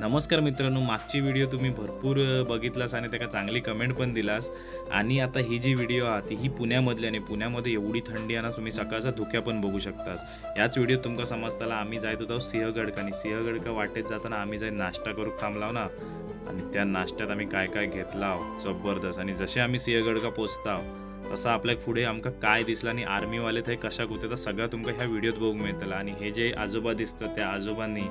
नमस्कार मित्रांनो मागची व्हिडिओ तुम्ही भरपूर बघितलास आणि त्याला चांगली कमेंट पण दिलास. आणि आता ही जी व्हिडिओ आहे ती ही पुण्यामधली आणि पुण्यामध्ये एवढी थंडी आहे ना तुम्ही सकाळचा धुक्या पण बघू शकतास. याच व्हिडिओ तुमका समजताला आम्ही जायत होतो सिंहगडका आणि सिंहगडका वाटेत जाताना आम्ही जाई नाश्ता करू थांबलाव ना. आणि त्या नाश्त्यात आम्ही काय काय घेतलाव जबरदस्त. आणि जसे आम्ही सिंहगडका पोचताव तसं आपल्या पुढे आमका काय दिसलं आणि आर्मीवाले थंय कशा होते तर सगळं तुमका ह्या व्हिडिओत बघू मिळतलं. आणि हे जे आजोबा दिसतं त्या आजोबांनी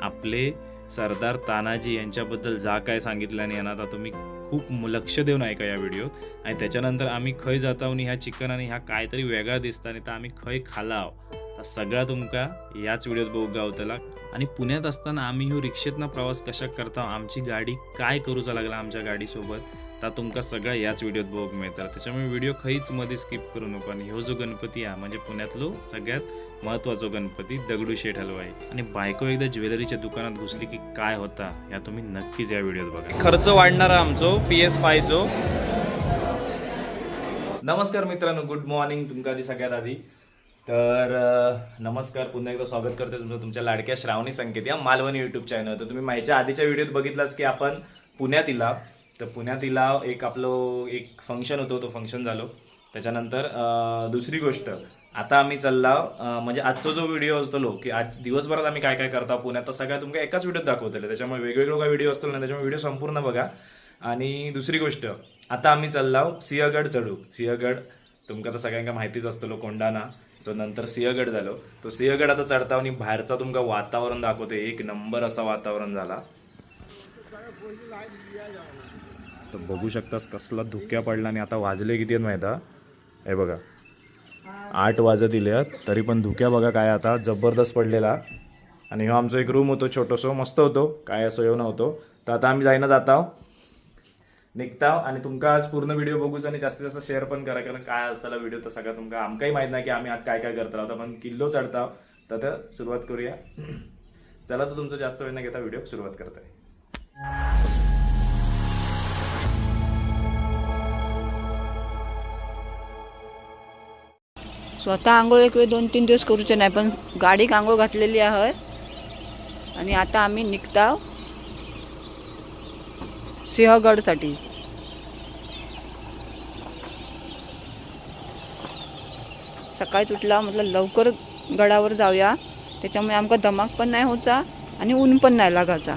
आपले सरदार तानाजी यांच्याबद्दल जा काय सांगितलं आणि यांना आता तुम्ही खूप लक्ष देऊन ऐका या व्हिडिओत. आणि त्याच्यानंतर आम्ही खंय जाता आणि ह्या चिकन आणि ह्या काहीतरी वेगळा दिसता आणि तर आम्ही खंय खालाव तर सगळा तुमका याच व्हिडिओत बघू गावतला आणि पुण्यात असताना आम्ही ह्यो रिक्षेतनं प्रवास कशा करता आमची गाडी काय करूचा लागला आमच्या गाडीसोबत तर तुमका सगळं याच व्हिडिओत बघूक मिळतं त्याच्यामुळे व्हिडिओ खंयच मध्ये स्किप करू नको आणि ह्यो जो गणपती आहे म्हणजे पुण्यातलो सगळ्यात महत्त्वाचा गणपती दगडूशेठ हलवाई. आणि बायको एकदा ज्वेलरीच्या दुकानात घुसली की काय होता या तुम्ही नक्कीच या व्हिडिओत बघा. खर्च वाढणारा आमचो पी एस फायचो नमस्कार मित्रांनो गुड मॉर्निंग तुमका आधी सगळ्यात आधी. तर नमस्कार पुन्हा एकदा स्वागत करते तुमचं तुमच्या लाडक्या श्रावणी संकेत या मालवणी युट्यूब चॅनल तर तुम्ही माहिती आधीच्या व्हिडिओत बघितलास की आपण पुण्यात इला तर पुण्यात इला एक आपलं एक फंक्शन होतो तो फंक्शन झालो. त्याच्यानंतर दुसरी गोष्ट आता आम्ही चालला म्हणजे आजचा जो व्हिडिओ असतो की आज दिवसभरात आम्ही काय काय करतो पुण्यात तर सगळ्या तुमका एकाच व्हिडिओत दाखवतले त्याच्यामुळे वेगवेगळे काय व्हिडिओ असतो ना त्याच्यामुळे व्हिडिओ संपूर्ण बघा. आणि दुसरी गोष्ट आता आम्ही चाललो सिंहगड चढू. सिंहगड तुमका तर सगळ्यांका माहितीच असतलो कोंडाना सो नंतर सिंहगड झालो. तो सिंहगड आता चढता आणि बाहेरचा तुमका वातावरण दाखवते एक नंबर असा वातावरण झाला. तर बघू शकतास कसला धुक्या पडला आणि आता वाजले किती आहेत माहिती हे बघा. आठ वाजत दिले तरी पण धुक्या बघा काय आता जबरदस्त पडलेला. आणि हो आमचा एक रूम होतो छोटोसो. मस्त होतो. काय असं येऊ नव्हतो. तर आता आम्ही जायना आहोत. निघताव आणि तुमका आज पूर्ण व्हिडिओ बघूच आणि जास्तीत जास्त शेअर पण करा कारण काय असताना व्हिडिओ तर सगळं तुमका आमकाही माहीत नाही की आम्ही आज काय काय करत आहोत पण किल्लो चढताव तर सुरुवात करूया. चला तर तुमचं जास्त वेळ न घेता व्हिडिओ सुरुवात करताय. स्वतः आंघोळ एक वेळ दोन तीन दिवस करूचे नाही पण गाडीक आंघोळ घातलेली आहे. आणि आता आम्ही निघता सिंहगडसाठी. सकाळीच उठला म्हटलं लवकर गडावर जाऊया. त्याच्यामुळे आमका दमाक पण नाही होचा आणि ऊन पण नाही लागायचा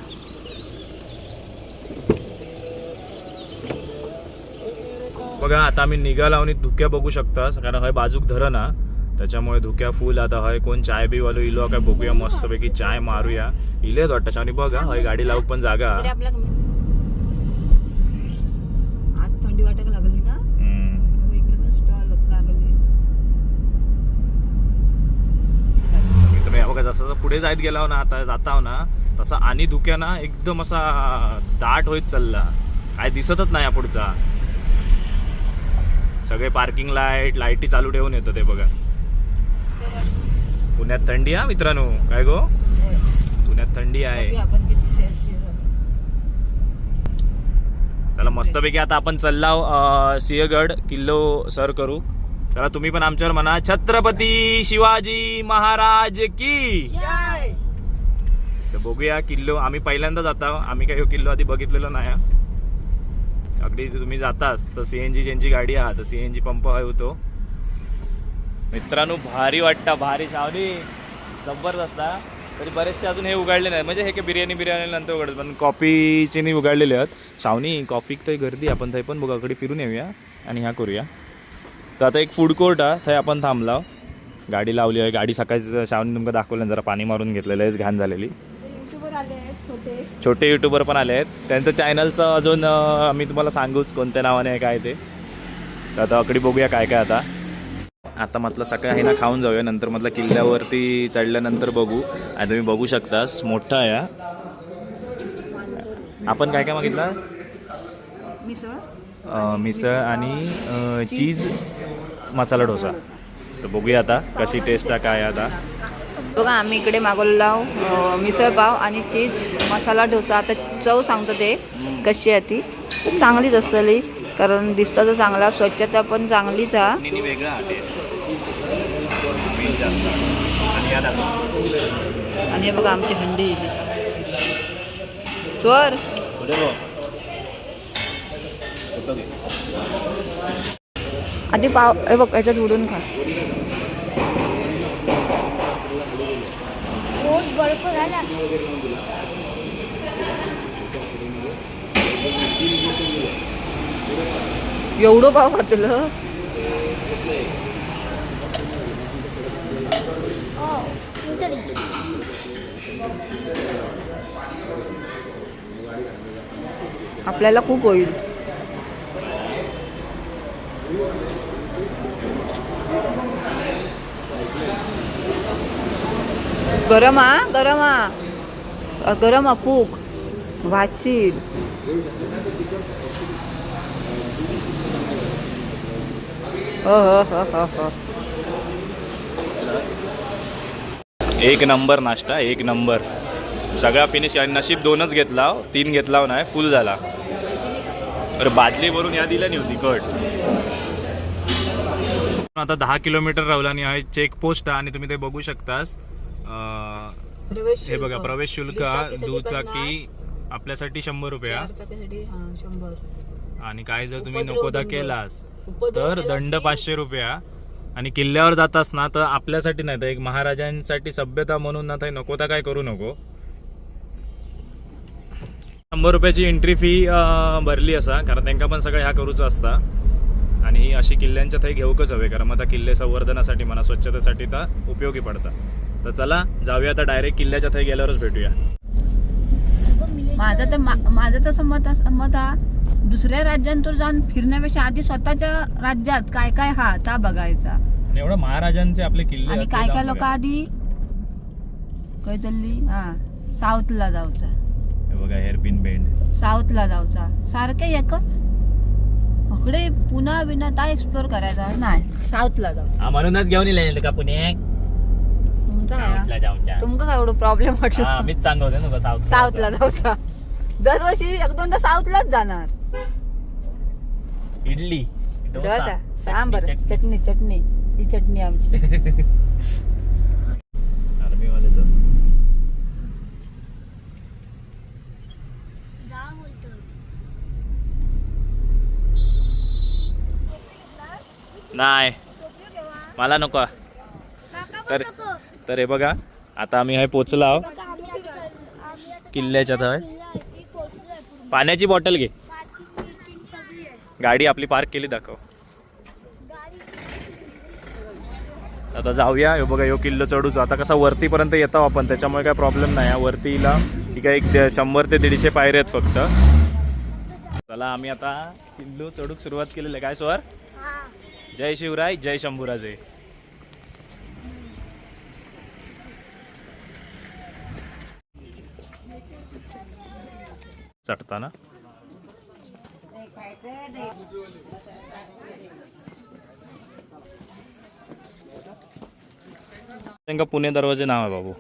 बघा आता आम्ही निघाला आणि धुक्या बघू शकता कारण हय बाजूक धरण. हा त्याच्यामुळे धुक्या फुल आता हय कोण चाय बी वालो इलो काय बघूया मस्तपैकी चाय मारूया. इलेच वाटतं. आणि बघा हय गाडी लावूक पण जागा. थंडी वाटायला लागली ना? हम्म. इकडे पण स्टॉल लागले. मित्र या बघा जसं पुढे जायत गेला ना आता जाताव ना तसा आणि धुक्या ना एकदम असा दाट होत चालला. काय दिसतच नाही या पुढचा. सगळे पार्किंग लाइट लाईटी चालू ठेवून येतं ते बघा. पुण्यात थंडी हा मित्रांनो. काय गो? पुण्यात थंडी आहे आपण किती सेल्सिअस चला मस्तपैकी आता आपण चाललाव अं, सिंहगड किल्लो सर करू. चला तुम्ही पण आमच्यावर म्हणा. छत्रपती शिवाजी महाराज की? तर बघूया किल्लो आम्ही पहिल्यांदा जाता. आम्ही काही किल्लो आधी बघितलेलो नाही. अगदी तुम्ही जातास तर सीएनजी ज्यांची गाडी आहे तर सीएनजी पंप होतो मित्रांनो भारी वाटता. भारी शावनी जबरदस्त. तरी बरेचसे अजून हे उघडले नाही म्हणजे हे काय बिर्याणी बिर्याणी नंतर उघडत पण कॉफीचे नाही उघडलेले आहेत. शावनी कॉफी तर गर्दी आपण थंय पण बघा कडे फिरून येऊया आणि ह्या करूया. तर आता एक फूड कोर्ट आहे थंय आपण थांबला. गाडी लावली आहे. गाडी सकाळी शावनी तुमका दाखवलं जरा पाणी मारून घेतलेलं आहे घाण झालेली. छोटे. युट्यूबर पण आले आहेत. त्यांचं चॅनलचं अजून आम्ही तुम्हाला सांगूच कोणत्या नावाने आहे काय ते. तर आता अकडी बघूया काय काय आता. आता म्हटलं सकाळी आहे ना खाऊन जाऊया. नंतर म्हटलं किल्ल्यावरती चढल्यानंतर बघू. आणि तुम्ही बघू शकतास मोठा आहे हा. आपण काय काय मागितलं? मिसळ. आणि चीज मसाला डोसा. तर बघूया आता कशी टेस्ट आहे काय आहे आता. बघा आम्ही इकडे मागवलेला मिसळ पाव आणि चीज मसाला डोसा. आता चव सांगतो ते कशी आहे ती. चांगलीच असली कारण दिसतं तर चांगला स्वच्छता पण चांगलीच आहे. आणि आणि हे बघा आमची हंडी. स्वर. आधी पाव हे बघ याच्यात उडून खा. झाला एवढं पाव घातलं हो, आपल्याला खूप होईल. गरम हा गरम हा. गरम अपूक खूप वाशील. हो हो हो हो. एक नंबर नाश्ता एक नंबर. सगळा फिनिश आणि नशीब दोनच घेतला हो. तीन घेतला हो नाही फुल झाला. अरे बादली भरून या दिल्या नाही होती कट. आता दहा किलोमीटर राहुला आणि आहे चेक पोस्ट आणि तुम्ही ते बघू शकतास. हे बघा. प्रवेश शुल्क दुचाकी आपल्यासाठी शंभर रुपया. हा, आणि काय जर तुम्ही नकोदा. केलास तर दंड पाचशे रुपया. आणि किल्ल्यावर जातास ना तर आपल्यासाठी नाही तर एक महाराजांसाठी सभ्यता म्हणून ना तर नकोता काय करू नको. शंभर रुपयाची एंट्री फी भरली असा कारण त्यांना पण सगळं ह्या करूचं असता. आणि अशी किल्ल्यांच्या थंय घेऊकच हवे कारण मग आता किल्ले संवर्धनासाठी म्हणा स्वच्छतेसाठी तर उपयोगी पडतात. तर चला जाऊया आता डायरेक्ट किल्ल्याच्या थंय गेल्यावरच भेटूया. माझं तर माझं तसं मत मत दुसऱ्या राज्यांतून जाऊन फिरण्यापेक्षा आधी स्वतःच्या राज्यात काय काय हा ता बघायचा. आणि एवढं महाराजांचे आपले किल्ले आणि आहेत ते काय काय जाऊन लोक. आधी? काय चालली हा. साऊथला जाऊचा. हे बघा हेअरपिन बेंड. साऊथला जाऊचा. सारखे एकच? इकडे पुन्हा बिना ता एक्सप्लोर करायचा नाही. साऊथला जाऊ. हा म्हणूनच घेऊन येईल का पुणे तुमचा काय तुमका काय एवढं प्रॉब्लेम वाटलं? मीच सांगत ना साऊथ साऊथला जाऊचा. दरवर्षी एक दोनदा साऊथलाच जाणार. इडली. डोसा. सांबर चटणी. चटणी ही चटणी आमची. जा बोलतो. नाही. मला नको. तर तर हे बघा आता आम्ही हे पोचलो आहो आम्ही पाण्याची बॉटल घे. आहे. गाडी आपली पार्क केली दाखव. आता जाऊया. हे बघा यो किल्लो चढूच. आता कसा वरतीपर्यंत येतो आपण त्याच्यामुळे काय प्रॉब्लेम नाही. हा वरतीला ठीक आहे एक शंभर ते दीडशे पायरे आहेत फक्त. चला आम्ही आता किल्लो चढूक सुरुवात केलेली आहे. काय स्वर हा. जय शिवराय जय शंभूराजे. चढताना. त्यांना पुणे दरवाजे नाव आहे बाबू.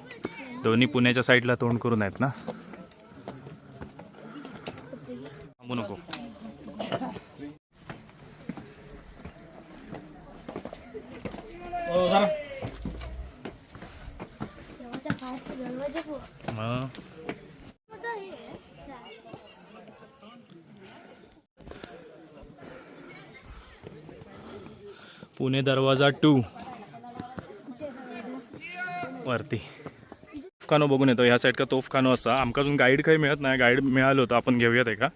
दोन्ही पुण्याच्या साईडला तोंड करून आहेत ना? थांबू नको हो जरा जेव्हाच्या बाहेरचे दरवाजे बघ. मग मग हे आहे. पुणे दरवाजा टू. वरती. तोफखानो बघून येतो. ह्या साईड का तोफखानो असा. आमका अजून गाईड काही मिळत नाही. गाईड मिळालं होतं. आपण घेऊयात आहे का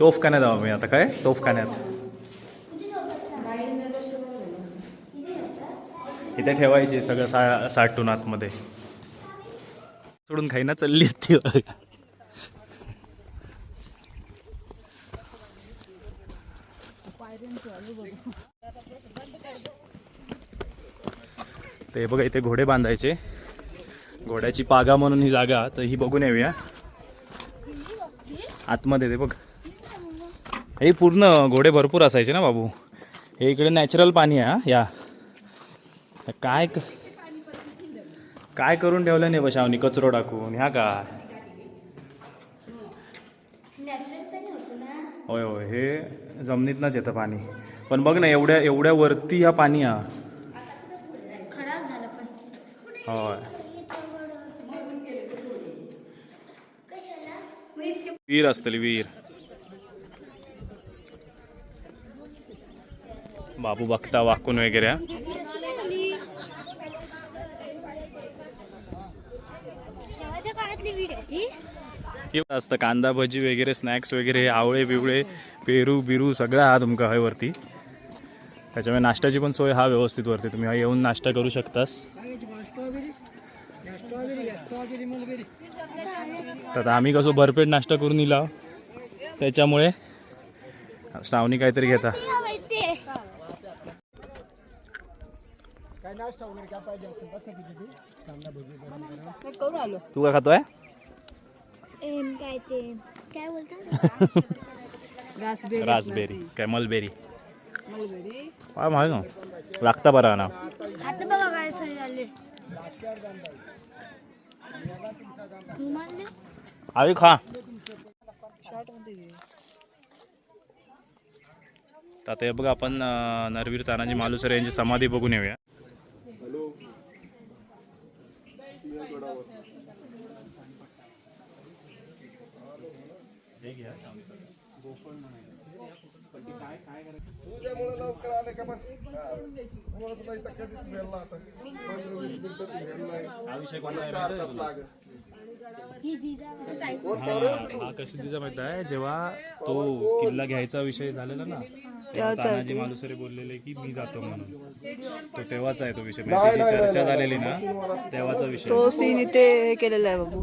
तोफखान्यात जाऊ मी आता. काय? तोफखान्यात. इथे ठेवायचे सगळं सा साठून आतमध्ये. सोडून खाईना चालली ती बघा. ते बघा इथे घोडे बांधायचे. घोड्याची पागा म्हणून ही जागा तर ही बघून येऊया. आतमध्ये ते बघ. हे पूर्ण घोडे भरपूर असायचे ना बाबू. हे इकडे नॅचरल पाणी आहे या. काय क- काय करून ठेवलं नाही बशावनी कचरो टाकून. ह्या काय होय होय. हे जमिनीतनंच येतं पाणी. पण बघ ना एवढ्या एवढ्या वरती हा पाणी हा होय. वीर असतली वीर. बाबू बघता वाकून वगैरे. वीड आहे ती. असतं कांदा भजी वगैरे स्नॅक्स वगैरे आवळे बिवळे पेरू बिरू सगळं हा तुमका हय वरती त्याच्यामुळे नाश्त्याची पण सोय हा व्यवस्थित वरती. तुम्ही हा येऊन नाश्ता करू शकतास. तर आता आम्ही कसं भरपेट नाश्ता करून इला त्याच्यामुळे श्रावणी काहीतरी घेता. हा माहिती आहे करून आलो तू काय खातोय? एम काय ते? काय बोलतात? रासबेरी. काय मलबेरी? काय माहिती ना लागता बरा ना आता बघा काय सही झाले तू मानले आवी खा. तर आता हे बघा आपण नरवीर तानाजी मालुसरे यांची समाधी बघून येऊया. ही हा कशी माहीत आहे? जेव्हा तो किल्ला घ्यायचा विषय झालेला ना तेव्हा तानाजी मालुसरे बोललेले की मी जातो म्हणून. तो तेव्हाच आहे तो विषय. म्हणजे चर्चा झालेली ना तेव्हाचा विषय. तो सीन इथे हे केलेला आहे बाबू.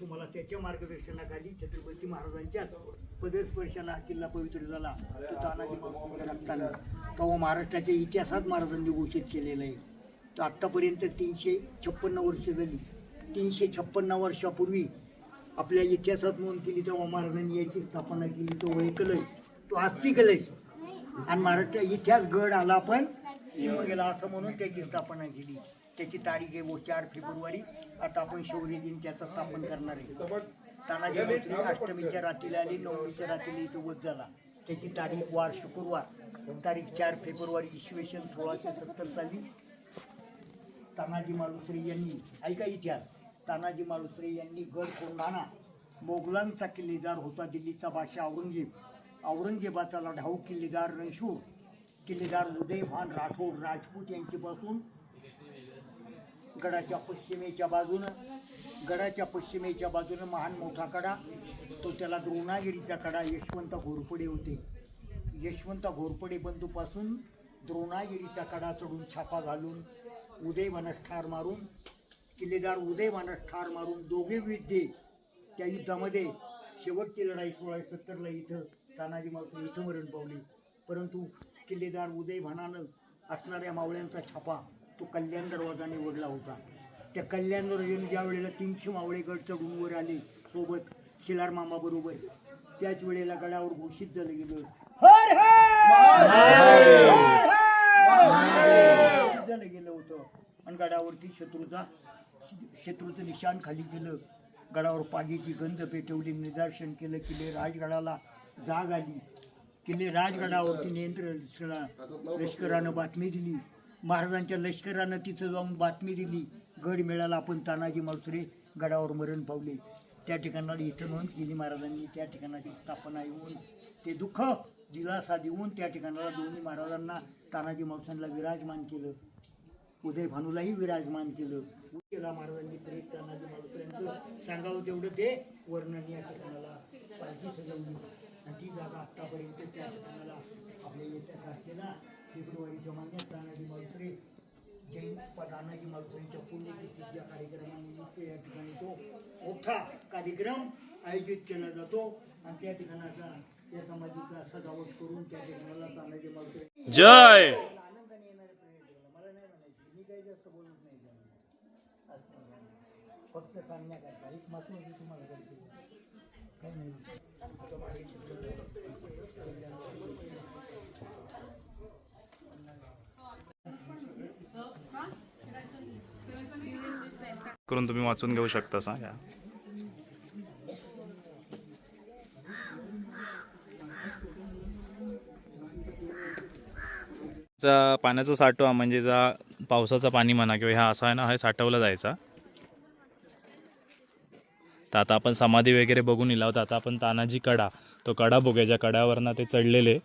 तुम्हाला त्याच्या मार्गदर्शनाखाली छत्रपती महाराजांच्या पदस्पर्शाला हा किल्ला पवित्र झाला. तो तानाजी मालुसरेच्या तेव्हा महाराष्ट्राच्या इतिहासात महाराजांनी घोषित केलेला आहे. तो आत्तापर्यंत तीनशे छप्पन्न वर्ष झाली. तीनशे छप्पन्न वर्षापूर्वी आपल्या इतिहासात नोंद केली तेव्हा महाराजांनी याची स्थापना केली. तो वय कलश तो आस्ती कलश. आणि महाराष्ट्र इतिहास गड आला पण शिव गेला असं म्हणून त्याची स्थापना केली. त्याची तारीख आहे वो चार फेब्रुवारी. आता आपण शौर्य दिन त्याचं स्थापन करणार आहे. तानाजी मैत्री अष्टमीच्या रात्रीला आली नवमीच्या रात्रीला इथं वध झाला. त्याची तारीख वार शुक्रवार. तारीख चार फेब्रुवारी इसवी सन सोळाशे सत्तर साली. तानाजी मालुसरे यांनी ऐका इतिहास. तानाजी मालुसरे यांनी गड कोंढाणा मोगलांचा किल्लेदार होता दिल्लीचा बादशाह औरंगजेब. औरंगजेबाचा लढाऊ किल्लेदार रणशूर किल्लेदार उदयभान राठोड राजपूत यांच्यापासून गडाच्या पश्चिमेच्या बाजूनं गडाच्या पश्चिमेच्या बाजूनं महान मोठा कडा तो त्याला द्रोणागिरीचा कडा यशवंत घोरपडे होते. यशवंत घोरपडे बंधूपासून द्रोणागिरीचा कडा चढून छापा घालून उदयमानस ठार मारून किल्लेदार उदयभानास ठार मारून दोघे विद्ये त्या युद्धामध्ये शेवटची लढाई सोळाशे सत्तरला इथं तानाजी मावळे इथं मरण पावले. परंतु किल्लेदार उदय भानानं असणाऱ्या मावळ्यांचा छापा तो कल्याण दरवाजाने निवडला होता. त्या कल्याण दरवाजाने ज्या वेळेला तीनशे मावळेगड चढून वर आले सोबत शिलार मामा बरोबर त्याच वेळेला गडावर घोषित झालं गेलं. हर हर! झालं गेलं होतं. आणि गडावरती शत्रूचा शत्रूचं निशाण खाली केलं गडावर पागीची गंध पेटवली निदर्शन केलं. किल्ले राजगडाला जाग आली. किल्ले राजगडावरती नियंत्रण लष्करानं बातमी दिली. महाराजांच्या लष्करानं तिथं जाऊन बातमी दिली. गड मिळाला आपण तानाजी मालसुरे गडावर मरण पावले. त्या ठिकाणाला इथं नोंद केली महाराजांनी. त्या ठिकाणाची स्थापना येऊन ते दुःख दिलासा देऊन त्या ठिकाणाला दोन्ही महाराजांना तानाजी मावसांना विराजमान केलं. उदय भानूलाही विराजमान केलं. केला महाराजांनी प्रेत तानाजी मालुसऱ्यांचं सांगावं तेवढं ते वर्णन या ठिकाणाला पालखी सजवली. आणि ती जागा आत्तापर्यंत त्या ठिकाणाला आपल्या येत्या तारखेला फेब्रुवारीच्या महिन्यात तानाजी मालुसरे जैन तानाजी मालुसरेंच्या पुण्यतिथीच्या कार्यक्रमानिमित्त या ठिकाणी तो मोठा कार्यक्रम आयोजित केला जातो आणि त्या ठिकाणाचा त्या समाधीचा सजावट करून त्या ठिकाणाला तानाजी मालुसरे जय फक्त सांगण्याकरता एक महत्वाची तुम्हाला गरज आहे. काही नाही करून तुम्ही वाचून घेऊ शकता सांगा पाण्याचा साठवा म्हणजे जा पावसाचा पाणी म्हणा किंवा ह्या असा आहे ना हे साठवला जायचा. तर आता आपण समाधी वगैरे बघून इला होता आता आपण तानाजी कडा तो कडा बघूया. ज्या कड्यावरनं ते चढलेले.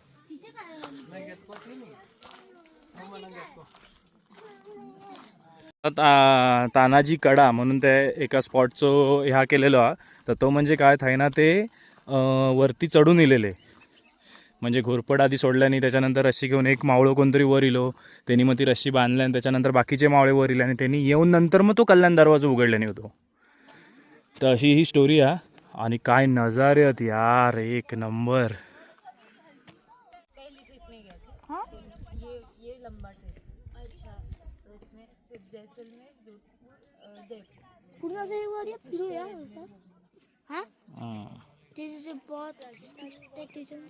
ता- तानाजी कडा म्हणून ते एका स्पॉटचं ह्या केलेलो हा. तर तो म्हणजे काय थायना ते वरती चढून इलेले. म्हणजे घोरपड आधी सोडल्याने त्याच्यानंतर रस्सी घेऊन एक मावळं कोणतरी वर इलो. त्यांनी मग ती रस्सी बांधल्या आणि त्याच्यानंतर बाकीचे मावळे वर इले आणि त्यांनी येऊन नंतर मग तो कल्याण दरवाजा उघडल्याने होतो. तर अशी ही स्टोरी आहे आणि काय नजारे आहेत यार एक नंबर. पूर्ण असं एक वर ये. हा बहुत station.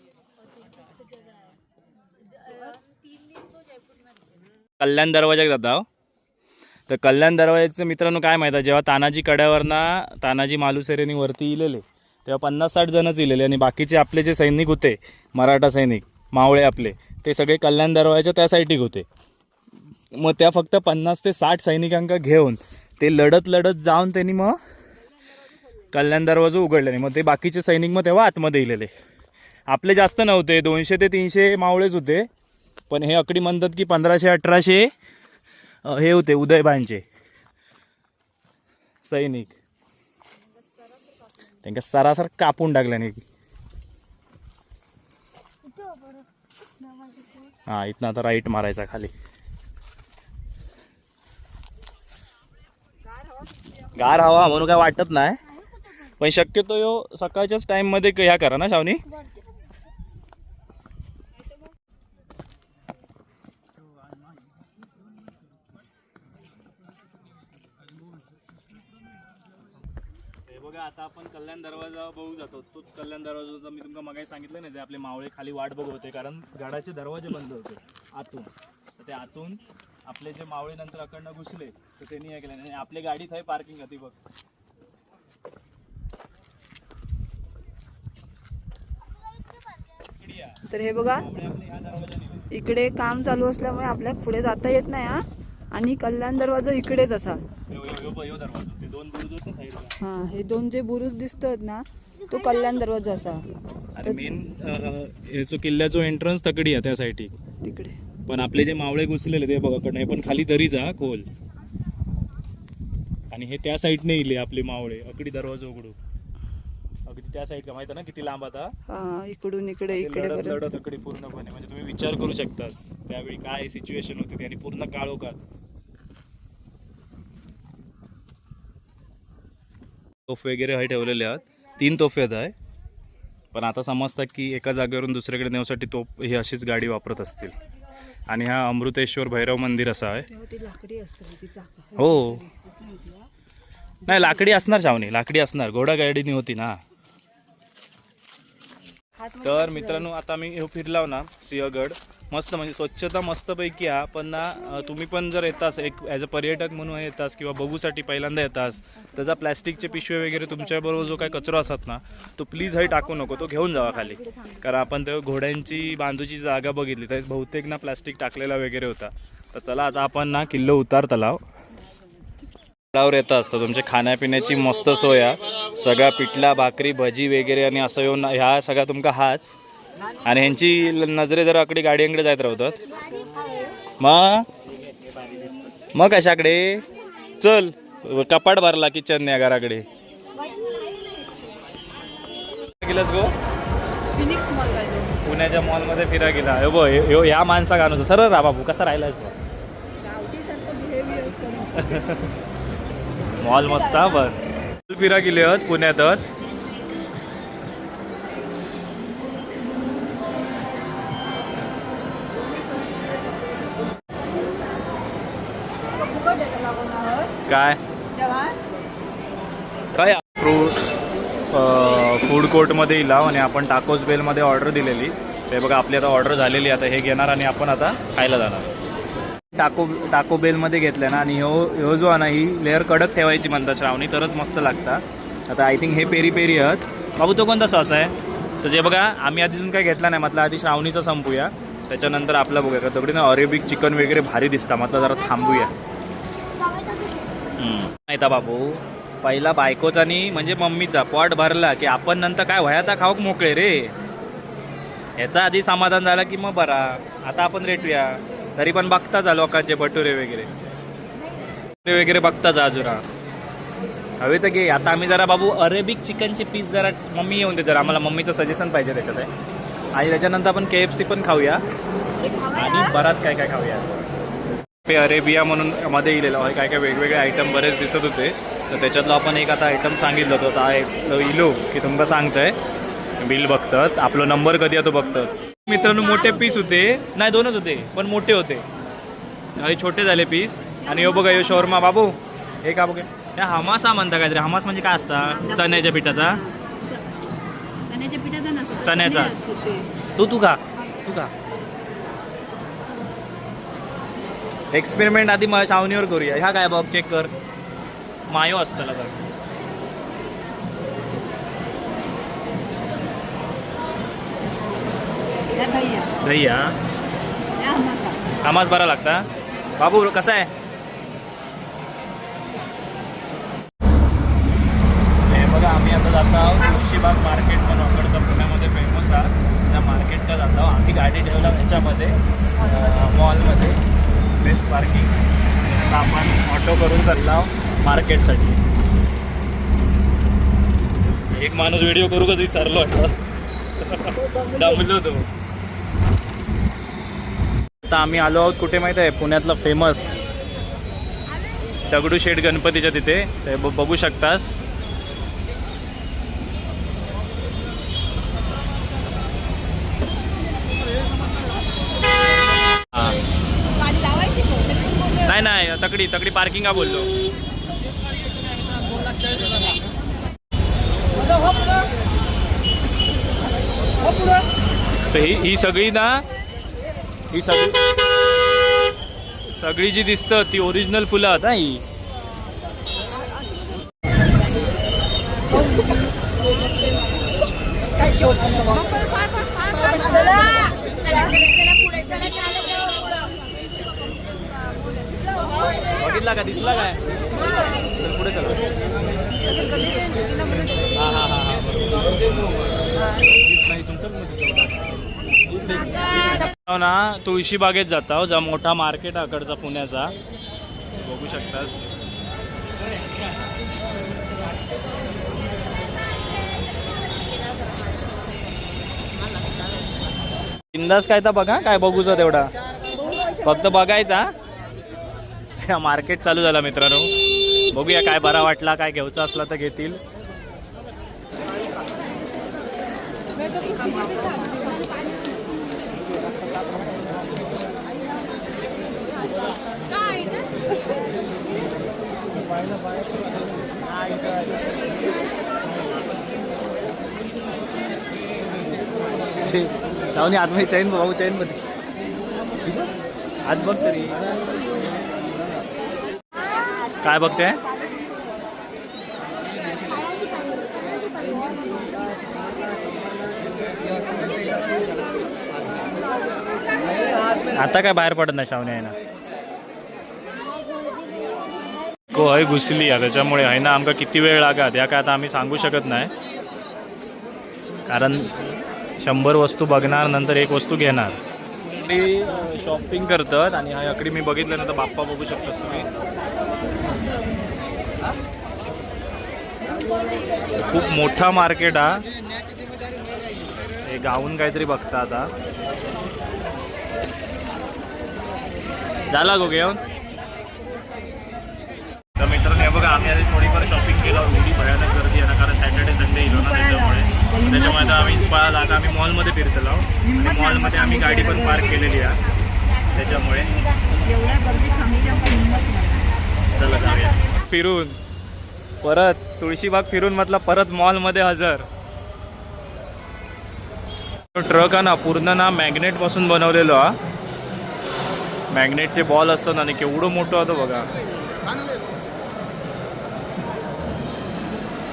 कल्याण दरवाजाक जाता हो. तर कल्याण दरवाजाचं मित्रांनो काय माहिती आहे जेव्हा तानाजी कड्यावरना तानाजी मालुसरेनी वरती इलेले तेव्हा पन्नास साठ जणच इलेले आणि बाकीचे आपले जे सैनिक होते मराठा सैनिक मावळे आपले ते सगळे कल्याण दरवाजाच्या त्या साईडीक होते मग त्या फक्त पन्नास ते साठ सैनिकांका घेऊन ते लढत लढत जाऊन त्यांनी मग कल्याण दरवाजा उघडले नाही मग ते बाकीचे सैनिक मग तेव्हा आतमध्ये इलेले आपले जास्त नव्हते दोनशे ते तीनशे मावळेच होते. पण हे अकडी म्हणतात की पंधराशे अठराशे हे होते उदयबांचे सैनिक. त्यांना सरासर कापून टाकल्याने. हा इथनं आता राईट मारायचा खाली. गार हवा म्हणून काय वाटत नाही. पण शक्यतो यो सकाळच्याच टाइममध्ये ह्या करा ना शावनी? हे बघा आता आपण कल्याण दरवाजा बघू जातो. तोच कल्याण दरवाजा मी तुमका मगाही सांगितलं नाही जे आपले मावळे खाली वाट बघत होते कारण गाडाचे दरवाजे बंद होते आतून. ते आतून आपले जे मावळे नंतर अकडनं घुसले तर त्यांनी हे केलं. आणि आपली गाडीत आहे पार्किंग होती बघ. तर हे बघा. इकडे काम चालू असल्यामुळे आपल्या पुढे जाता येत नाही हा. आणि कल्याण दरवाजा इकडेच असा. हा हे दोन जे बुरुज दिसतात ना तो कल्याण दरवाजा असा. मेन याचो किल्ल्याचो एंट्रन्स तकडी आहे त्या साईडी तिकडे. पण आपले जे मावळे घुसलेले ते बघा कडनं. हे पण खाली दरीचा हा खोल. आणि हे त्या साईडने इले आपले मावळे अकडी दरवाजा उघडू. अगदी त्या साईड का माहिती ना किती लांब आता? हा इकडून इकडे इकडे लढत पूर्णपणे. म्हणजे तुम्ही विचार करू शकतास. त्यावेळी काय सिच्युएशन होती ती आणि पूर्ण काळोखात. तोफ वगैरे हे ठेवलेले आहेत. तीन तोफे आहेत आहे पण आता समजतात की एका जागेवरून दुसरीकडे नेण्यासाठी तोफ ही अशीच गाडी वापरत असतील. आणि हा अमृतेश्वर भैरव मंदिर असा आहे. हो. नाही लाकडी असणार छावणी लाकडी असणार. घोडा गाडीनी होती ना. तर मित्रांनो आता मी हे फिरलाव ना सिंहगड. मस्त म्हणजे स्वच्छता मस्तपैकी आहे पण ना तुम्ही पण जर येतास एक ॲज अ पर्यटक म्हणून येतास किंवा बघूसाठी पहिल्यांदा येतास त्याचा प्लॅस्टिकचे पिशवे वगैरे तुमच्याबरोबर जो काही कचरा असतात ना तो प्लीज हे टाकू नको तो घेऊन जावा खाली. कारण आपण ते घोड्यांची बांधूची जागा बघितली तर बहुतेक ना प्लॅस्टिक टाकलेला वगैरे होता. तर चला आता आपण ना किल्लो उतार तलाव. तलावर येतं असतं. तुमच्या खाण्यापिण्याची मस्त सोय सगळा पिठला भाकरी भजी वगैरे आणि असं येऊन ह्या सगळ्या तुमका हाच. आणि ह्यांची नजरे जर अकडे गाडीकडे जायत राहतात. मग मग कशाकडे? चल कपाट भरला किचन या घराकडे. गेलास गो? पुण्याच्या मॉलमध्ये फिरा गेला. हो बो ह्यो माणसा गाणं सरळ रा बाबू कसा राहिलास बा मॉल मस्त बर फिरा गेले आहेत पुण्यातच काय? काय? फ्रूट फूड कोर्टमध्ये इला आणि आपण टाकोस बेलमध्ये ऑर्डर दिलेली. ते बघा आपली आता ऑर्डर झालेली आता हे घेणार आणि आपण आता खायला जाणार. टाको टाको बेलमध्ये घेतलं ना आणि ह्यो ह्यो जो आहे ना ही लेअर कडक ठेवायची म्हणतात श्रावणी तरच मस्त लागतात. आता आय थिंक हे पेरी पेरी आहेत. बाबू तो कोणता सॉस आहे? तर जे बघा आम्ही आधीतून काय घेतला नाही म्हटलं आधी श्रावणीचा संपूया. त्याच्यानंतर आपला बघूया का दगडी ना अरेबिक चिकन वगैरे भारी दिसता म्हटलं जरा थांबूया. नाही तर बाबू पहिला बायकोचा आणि म्हणजे मम्मीचा पॉट भरला की आपण नंतर काय वयाता खाऊक मोकळे रे. ह्याचा आधी समाधान झाला की मग बरा. आता आपण रेटूया. तरी पण बघता जा लोकांचे भटुरे वगैरे. भटुरे वगैरे बघता जा अजून. हवे तर घे. आता आम्ही जरा बाबू अरेबिक चिकनचे पीस जरा मम्मी येऊन दे जरा. आम्हाला मम्मीचं सजेशन पाहिजे त्याच्यात आहे. आणि त्याच्यानंतर आपण के एफ सी पण खाऊया. आणि बराच काय काय खाऊया. पे अरेबिया म्हणून मध्ये इलेलं आहे. काय काय वेगवेगळे आयटम बरेच दिसत होते. तर त्याच्यातलं आपण एक आता आयटम सांगितलं होतं. आता इलो की तुमका सांगतंय. बिल बघतात. आपला नंबर कधी येतो बघतात. मित्रांनो मोठे पीस होते. नाही दोनच होते पण मोठे होते. हे छोटे झाले पीस आणि हो बघा यो शोरमा बाबू. हे का बघा हे हमासा म्हणता काहीतरी. हमास म्हणजे काय असता? चण्याच्या पिठाचा? चण्याच्या पिठाचा नसतो चण्याचा. ते. तू खा. तू खा. एक्सपेरिमेंट आधी मला छावणीवर करूया. ह्या काय बघ चेक कर. मायो असताला बघ या दही आहे. दही हा या हमासा. आमास बरा लागता? बाबू कसा आहे? हे बघा आम्ही आता जात आहोत तुळशीबाग मार्केट म्हणून अकडचं पुण्यामध्ये फेमस आहे त्या मार्केटला जात आहोत. आम्ही गाडी ठेवला ह्याच्यामध्ये मॉलमध्ये बेस्ट पार्किंग आता आपण ऑटो करून चाललो आहोत मार्केटसाठी एक माणूस व्हिडिओ करू कधी विसरलो दमलो तो. आता आम्ही आलो आहोत कुठे माहिती आहे? पुण्यातलं फेमस दगडूशेठ गणपतीच्या तिथे. ते बघू शकतास. नाही नाही तकडी तकडी पार्किंग बोललो. तर ही सगळी ना ही सगळी सगळी जी दिसतं ती ओरिजिनल फुलं आहेत ही बघितला का? दिसला काय? चल पुढे चला. हा हा हा हा ना तुळशी बागेत जाता जा मोठा मार्केट आकडचा पुण्याचा. बघू शकतास. बिंदास काय तर बघा काय बघूच तेवढा. फक्त बघायचा मार्केट चालू झाला मित्रांनो. बघूया काय बरा वाटला काय घ्यायचा असला तर घेतील. शावनी आतमध्ये चैन भाऊ चैनमध्ये आत बघ तरी काय बघते आता काय बाहेर पडत नाही शावणी आहे ना को हय घुसली आहे त्याच्यामुळे आहे ना आमका किती वेळ लागत या काय आता आम्ही सांगू शकत नाही. कारण शंभर वस्तू बघणार नंतर एक वस्तू घेणार. शॉपिंग करतात आणि हा अकडे मी बघितलं ना तर बाप्पा बघू शकतात तुम्ही. खूप मोठा मार्केट हा. हे गाऊन काहीतरी बघता आता. झाला गो घेऊन तर मित्रांनो हे बघा आम्ही आधी थोडीफार शॉपिंग केलं. एवढी भयानक गर्दी आहे ना कारण सॅटर्डे संडे येलो ना त्याच्यामुळे. त्याच्यामुळे आता आम्ही पा- आता आम्ही मॉलमध्ये फिरतलो. आणि मॉलमध्ये आम्ही गाडी पण पार्क केलेली आहे. त्याच्यामुळे. चला जाऊया. फिरून. परत तुळशीबाग फिरून म्हटलं परत मॉलमध्ये हजर. तो ट्रक हा ना पूर्ण ना मॅग्नेटपासून बनवलेलो हा. मॅग्नेटचे बॉल असतात ना आणि केवढं मोठं होतं बघा.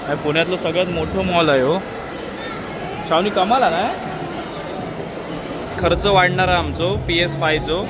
आणि पुण्यातलं सगळ्यात मोठं मॉल आहे हो. शावनी कमाला ना खर्च वाढणार आहे आमचो पी एस फायचो